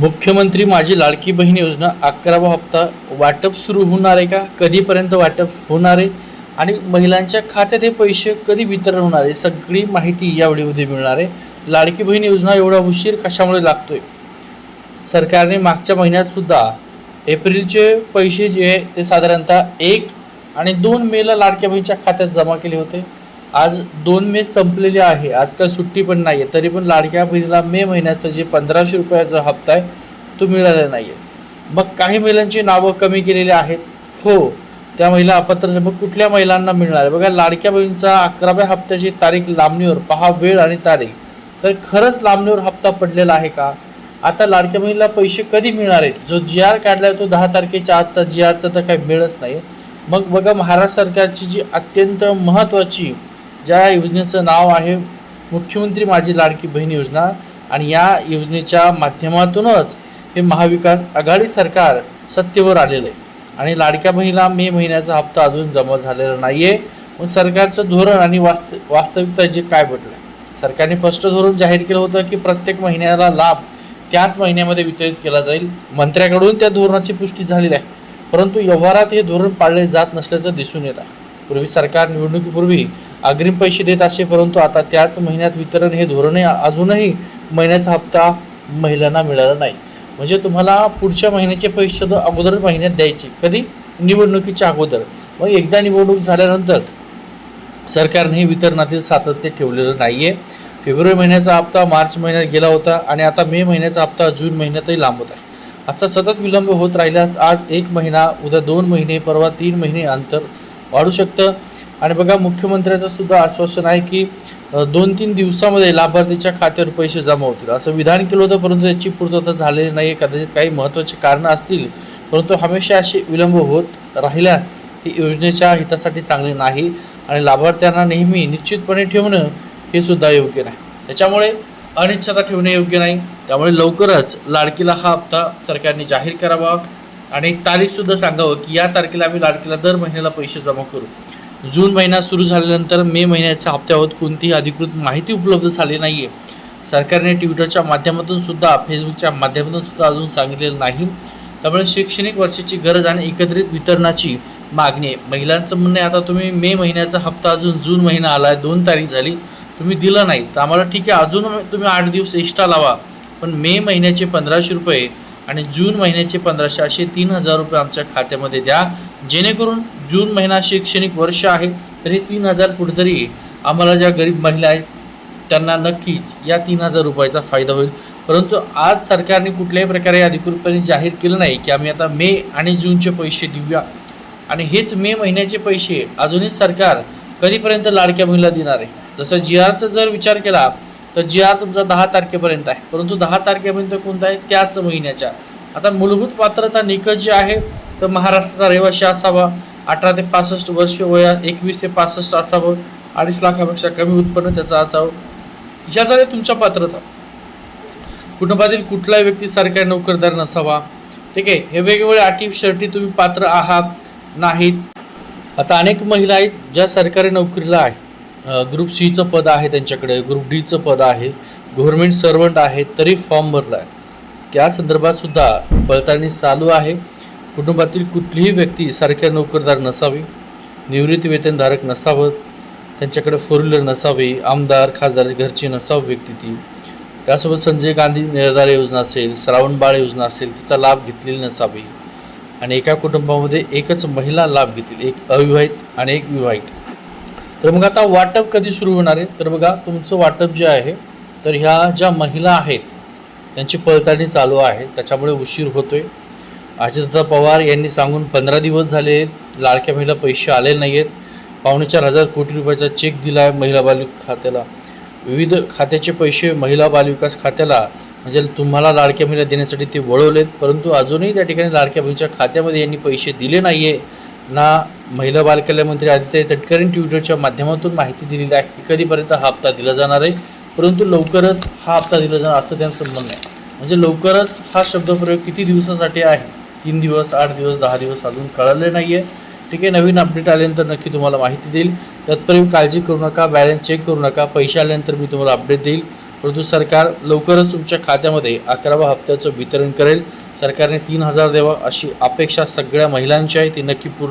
मुख्यमंत्री माझी लाडकी बहीण योजना अकरावा हप्ता वाटप सुरू होणार आहे का? कधीपर्यंत वाटप होणार आहे? आणि महिलांच्या खात्यात हे पैसे कधी वितरण होणार आहे? सगळी माहिती या व्हिडिओमध्ये मिळणार आहे. लाडकी बहीण योजना एवढा उशीर कशामुळे लागतोय? सरकारने मागच्या महिन्यात सुद्धा एप्रिलचे पैसे जे आहे ते साधारणतः एक आणि दोन मेला लाडक्या बहिणीच्या खात्यात जमा केले होते. आज दोन मे संपलेले आहे. आज काय सुट्टी पण नाही आहे तरी पण लाडक्या बहिणीला मे महिन्याचा जे पंधराशे रुपयाचा हप्ता आहे तो मिळालेला नाही आहे मग काही महिलांची नावं कमी केलेली आहेत. हो त्या महिला अपात्र मग कुठल्या महिलांना मिळणार आहे? बघा लाडक्या बहिणीचा अकराव्या हप्त्याची तारीख लांबणीवर. पहा वेळ आणि तारीख. तर खरंच लांबणीवर हप्ता पडलेला आहे का? आता लाडक्या बहिणीला पैसे कधी मिळणार आहेत? जो जी आर काढलाय तो दहा तारखेच्या आजचा जी आरचा तर काही मिळच नाही मग बघा महाराष्ट्र सरकारची जी अत्यंत महत्त्वाची ज्या योजनेचं नाव आहे मुख्यमंत्री माझी लाडकी बहीण योजना आणि या योजनेच्या माध्यमातूनच हे महाविकास आघाडी सरकार सत्तेवर आलेलं आहे. आणि लाडक्या बहिणीला मे महिन्याचा हप्ता अजून जमा झालेला नाही आहे मग सरकारचं धोरण आणि वास्त वास्तविकता जे काय म्हटलं सरकारने स्पष्ट धोरण जाहीर केलं होतं की प्रत्येक महिन्याला लाभ त्याच महिन्यामध्ये वितरित केला जाईल. मंत्र्याकडून त्या धोरणाची पुष्टी झालेली आहे. परंतु व्यवहारात हे धोरण पाळले जात नसल्याचं दिसून येत आहे. पूर्वी सरकार निवडणुकीपूर्वी अग्रिम पैसे देत असे परंतु आता त्याच महिन्यात वितरण हे धोरणे अजूनही महिन्याचा हप्ता महिलांना मिळाला नाही. म्हणजे तुम्हाला पुढच्या महिन्याचे पैसे तर अगोदर महिन्यात द्यायचे कधी? निवडणुकीच्या अगोदर. मग एकदा निवडणूक झाल्यानंतर सरकारने हे वितरणातील सातत्य ठेवलेलं नाही आहे फेब्रुवारी महिन्याचा हप्ता मार्च महिन्यात गेला होता आणि आता मे महिन्याचा हप्ता जून महिन्यातही लांबत आहे. असा सतत विलंब होत राहिल्यास आज एक महिना उद्या दोन महिने परवा तीन महिने अंतर वाढू शकतं. आणि बघा मुख्यमंत्र्याचं सुद्धा आश्वासन आहे की दोन तीन दिवसामध्ये लाभार्थीच्या खात्यावर पैसे जमा होतील. असं विधान केलं होतं परंतु त्याची पूर्तता झालेली नाही. कदाचित काही महत्त्वाची कारणं असतील परंतु हमेशा असे विलंब होत राहिल्यास ती योजनेच्या हितासाठी चांगली नाही आणि लाभार्थ्यांना नेहमी निश्चितपणे ठेवणं हे सुद्धा योग्य नाही. त्याच्यामुळे अनिच्छता ठेवणे योग्य नाही. त्यामुळे लवकरच लाडकीला हा हप्ता सरकारने जाहीर करावा. आणि एक तारीखसुद्धा सांगावं की या तारखेला आम्ही लाडकीला दर महिन्याला पैसे जमा करू. जून महिना सुरू झाल्यानंतर मे महिन्याच्या हप्त्यावर कोणतीही अधिकृत माहिती उपलब्ध झाली नाही आहे सरकारने ट्विटरच्या माध्यमातून सुद्धा फेसबुकच्या माध्यमातून सुद्धा अजून सांगितलेलं नाही. त्यामुळे शैक्षणिक वर्षाची गरज आणि एकत्रित वितरणाची मागणी आहे. महिलांचं म्हणणं आहे आता तुम्ही मे महिन्याचा हप्ता अजून जून महिना आला आहे दोन तारीख झाली तुम्ही दिलं नाही. तर आम्हाला ठीक आहे अजून तुम्ही आठ दिवस एक्स्ट्रा लावा. पण मे महिन्याचे पंधराशे रुपये आणि जून महिन्याचे पंधराशे असे तीन हजार रुपये आमच्या खात्यामध्ये द्या. जेणेकरून जून महिना शैक्षणिक वर्ष आहे तरी तीन हजार कुठेतरी आम्हाला ज्या गरीब महिला आहेत त्यांना नक्कीच या तीन हजार रुपयाचा फायदा होईल. परंतु आज सरकारने कुठल्याही प्रकारे अधिकृतपणे जाहीर केलं नाही की आम्ही आता मे आणि जूनचे पैसे देऊया. आणि हेच मे महिन्याचे पैसे अजूनही सरकार कधीपर्यंत लाडक्या महिला देणार आहे? जसं जी आरचा जर विचार केला तर जी आर तुमचा दहा तारखेपर्यंत आहे. परंतु दहा तारखेपर्यंत कोणता आहे? त्याच महिन्याच्या. आता मूलभूत पात्रता निकष जे आहे तर महाराष्ट्राचा रहिवासी असावा अठरा ते पासष्ट वर्ष वया एकवीस ते पासष्ट असावं अडीच लाखापेक्षा कमी उत्पन्न त्याचं असावं. ह्या झाल्या तुमच्या पात्रता. कुटुंबातील कुठलाही व्यक्ती सरकारी नोकरदार नसावा. ठीक आहे हे वेगवेगळे अटी शर्टी तुम्ही पात्र आहात नाहीत. आता अनेक महिला आहेत ज्या सरकारी नोकरीला आहेत. ग्रुप सीचं पद आहे त्यांच्याकडे ग्रुप डीचं पद आहे गव्हर्मेंट सर्वंट आहे तरी फॉर्म भरला आहे त्या संदर्भात सुद्धा पडताळणी चालू आहे. कुटुंबातील कुठलीही व्यक्ती सारख्या नोकरदार नसावी निवृत्ती वेतनधारक नसावं त्यांच्याकडे फोर व्हीलर नसावी आमदार खासदार घरची नसावी व्यक्ती ती. त्यासोबत संजय गांधी निराधार योजना असेल श्रावणबाळ योजना असेल तिचा लाभ घेतलेली नसावी. आणि एका कुटुंबामध्ये एकच महिला लाभ घेतील एक अविवाहित आणि एक विवाहित. तर मग आता वाटप कधी सुरू होणार आहे? तर बघा तुमचं वाटप जे आहे तर ह्या ज्या महिला आहेत त्यांची पडताळणी चालू आहे त्याच्यामुळे उशीर होतोय. अजितदादा पवार यांनी सांगून पंधरा दिवस झाले लाडक्या महिला पैसे आले नाही आहेत पावणे चार हजार कोटी रुपयाचा चेक दिला आहे महिला बालविक खात्याला. विविध खात्याचे पैसे महिला बालविकास खात्याला. म्हणजे तुम्हाला लाडक्या महिला देण्यासाठी ते वळवलेत. परंतु अजूनही त्या ठिकाणी लाडक्या बहिणीच्या खात्यामध्ये यांनी पैसे दिले नाही आहे ना महिला बालकल्यामंत्री आदित्य तटकरेंनी ट्विटरच्या माध्यमातून माहिती दिलेली आहे की कधीपर्यंत हा हप्ता दिला जाणार आहे. परंतु लवकरच हा हप्ता दिला जाणार असं त्यांचं म्हणणं आहे. म्हणजे लवकरच हा शब्दप्रयोग किती दिवसासाठी आहे? तीन दिवस आठ दिवस दहा दिवस अजून कळले नाही आहे ठीक आहे नवीन अपडेट आल्यानंतर नक्की तुम्हाला माहिती देईल. तत्पर्यंत काळजी करू नका बॅलन्स चेक करू नका. पैसे आल्यानंतर मी तुम्हाला अपडेट देईल. परंतु सरकार लवकरच तुमच्या खात्यामध्ये अकराव्या हप्त्याचं वितरण करेल. सरकारने तीन हजार द्यावं अशी अपेक्षा सगळ्या महिलांची आहे. ती नक्की पूर्ण